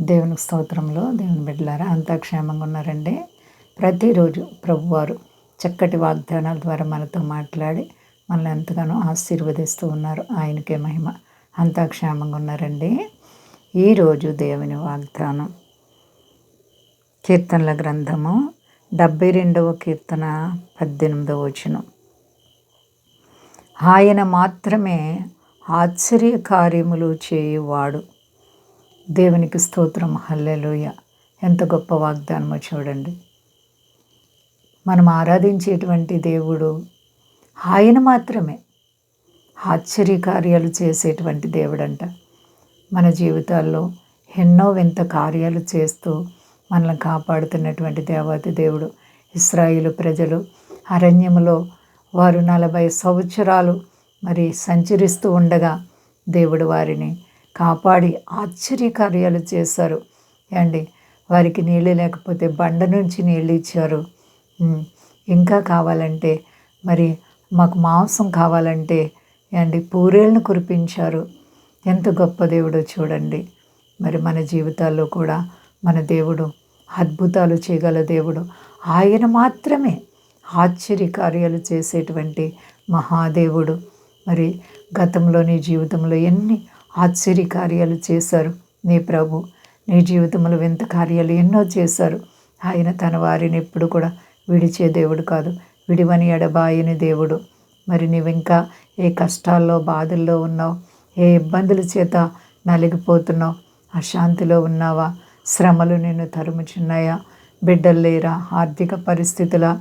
దేవుని స్తోత్రంలో దేవుని బిడ్డలారా అంతా క్షేమంగా ఉన్నారండి ప్రతిరోజు ప్రభువారు చక్కటి వాగ్దానాల ద్వారా మనతో మాట్లాడి మనల్ని ఎంతగానో ఆశీర్వదిస్తూ ఉన్నారు. ఆయనకే మహిమ. అంతా క్షేమంగా ఉన్నారండి. ఈరోజు దేవుని వాగ్దానం. కీర్తనల గ్రంథము డెబ్బై రెండవ కీర్తన పద్దెనిమిదవ వచనం. ఆయన మాత్రమే ఆశ్చర్య కార్యములు చేయువాడు. దేవునికి స్తోత్రం. హల్లెలోయ. ఎంత గొప్ప వాగ్దానమో చూడండి. మనం ఆరాధించేటువంటి దేవుడు ఆయన మాత్రమే. ఆశ్చర్య కార్యాలు చేసేటువంటి దేవుడంట. మన జీవితాల్లో ఎన్నో వింత కార్యాలు చేస్తూ మనల్ని కాపాడుతున్నటువంటి దేవాతి దేవుడు. ఇస్రాయిలు ప్రజలు అరణ్యములో వారు నలభై సంవత్సరాలు మరి సంచరిస్తూ ఉండగా దేవుడు వారిని కాపాడి ఆశ్చర్యకార్యాలు చేశారు. అండి వారికి నీళ్ళు లేకపోతే బండ నుంచి నీళ్ళు ఇచ్చారు. ఇంకా కావాలంటే మరి మాకు మాంసం కావాలంటే అండి పూరేళ్ళను కురిపించారు. ఎంత గొప్ప దేవుడో చూడండి. మరి మన జీవితాల్లో కూడా మన దేవుడు అద్భుతాలు చేయగల దేవుడు ఆయన మాత్రమే ఆశ్చర్య కార్యాలు చేసేటువంటి మహాదేవుడు. మరి గతంలోని జీవితంలో ఎన్ని ఆశ్చర్య కార్యాలు చేశారు. నీ ప్రభు నీ జీవితంలో వింత కార్యాలు ఎన్నో చేశారు. ఆయన తన వారిని ఎప్పుడు కూడా విడిచే దేవుడు కాదు. విడివని ఎడబాయని దేవుడు. మరి నీవింకా ఏ కష్టాల్లో బాధల్లో ఉన్నావు? ఏ ఇబ్బందుల చేత నలిగిపోతున్నావు? అశాంతిలో ఉన్నావా? శ్రమలు నిన్ను తరుముచున్నాయా? బిడ్డలు లేరా? ఆర్థిక పరిస్థితుల?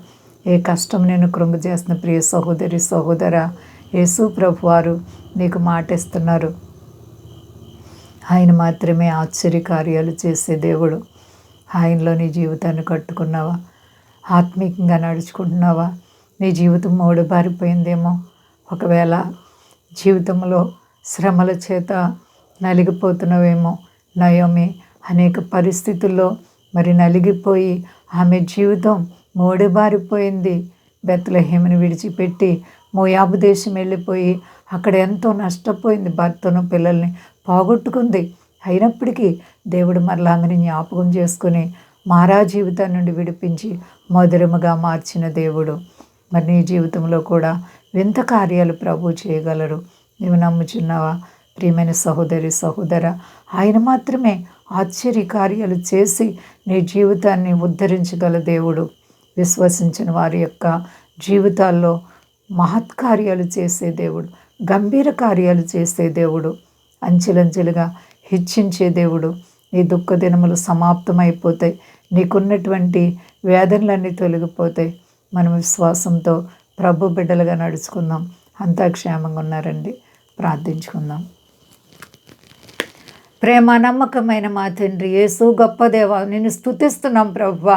ఏ కష్టం నేను కృంగజేస్తున్న ప్రియ సహోదరి సహోదర? యేసు ప్రభు వారు నీకు మాటిస్తున్నారు. ఆయన మాత్రమే ఆశ్చర్య కార్యాలు చేసే దేవుడు. ఆయనలో నీ జీవితాన్ని కట్టుకున్నావా? ఆత్మీయంగా నడుచుకుంటున్నావా? నీ జీవితం మూడబారిపోయిందేమో? ఒకవేళ జీవితంలో శ్రమల చేత నలిగిపోతున్నావేమో? నయోమి అనేక పరిస్థితుల్లో మరి నలిగిపోయి ఆమె జీవితం మోడబారిపోయింది. బెత్తలహేమను విడిచిపెట్టి మోయాబు దేశం వెళ్ళిపోయి అక్కడ ఎంతో నష్టపోయింది భర్తను పిల్లల్ని పోగొట్టుకుంది. అయినప్పటికీ దేవుడు మరలాంగని జ్ఞాపకం చేసుకుని మారా జీవితం నుండి విడిపించి మధురముగా మార్చిన దేవుడు. మరి నీ జీవితంలో కూడా వింత కార్యాలు ప్రభు చేయగలరు. నువ్వు నమ్ముచున్నావా? ప్రియమైన సహోదరి సహోదర ఆయన మాత్రమే ఆశ్చర్య కార్యాలు చేసి నీ జీవితాన్ని ఉద్ధరించగల దేవుడు. విశ్వసించిన వారి యొక్క జీవితాల్లో మహత్కార్యాలు చేసే దేవుడు గంభీర కార్యాలు చేసే దేవుడు. అంచెలంచెలుగా హెచ్చించే దేవుడు. నీ దుఃఖ దినములు సమాప్తమైపోతాయి. నీకున్నటువంటి వేదనలన్నీ తొలగిపోతాయి. మనం విశ్వాసంతో ప్రభు బిడ్డలుగా నడుచుకుందాం. అంతా క్షేమంగా ఉన్నారండి. ప్రార్థించుకుందాం. ప్రేమ నమ్మకమైన మా తండ్రి యేసు గొప్ప దేవ నిన్ను స్థుతిస్తున్నాం ప్రభు.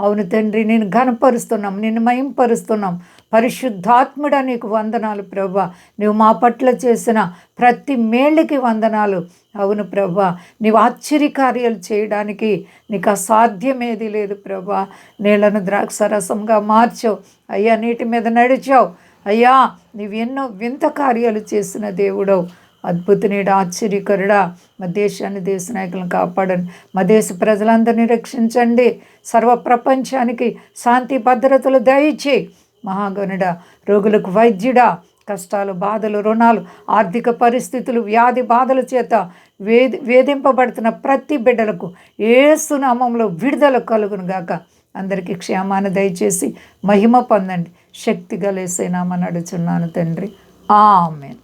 అవును తండ్రి నేను ఘనపరుస్తున్నాం నిన్ను మయంపరుస్తున్నాం పరిశుద్ధాత్ముడ నీకు వందనాలు ప్రభ. నువ్వు మా పట్ల చేసిన ప్రతి మేళ్ళకి వందనాలు. అవును ప్రభా నీవు ఆశ్చర్యకార్యాలు చేయడానికి నీకు అసాధ్యమేది లేదు ప్రభా. నీళ్ళను ద్రాక్షరసంగా మార్చావు. అయ్యా నీటి మీద నడిచావు. అయ్యా నీవు ఎన్నో వింత కార్యాలు చేసిన దేవుడవు. అద్భుతనీడ ఆశ్చర్యకరుడా. మా దేశాన్ని దేశ నాయకులను కాపాడండి. మా దేశ ప్రజలందరినీ రక్షించండి. సర్వ ప్రపంచానికి శాంతి భద్రతలు దయచేయి మహాగణుడ రోగులకు వైద్యుడా. కష్టాలు బాధలు రుణాలు ఆర్థిక పరిస్థితులు వ్యాధి బాధల చేత వేధి వేధింపబడుతున్న ప్రతి బిడ్డలకు ఏ సునామంలో విడుదల కలుగును గాక. అందరికీ క్షేమాన్ని దయచేసి మహిమ పొందండి. శక్తి గలేసేనామని అడుచున్నాను తండ్రి. ఆమెన్.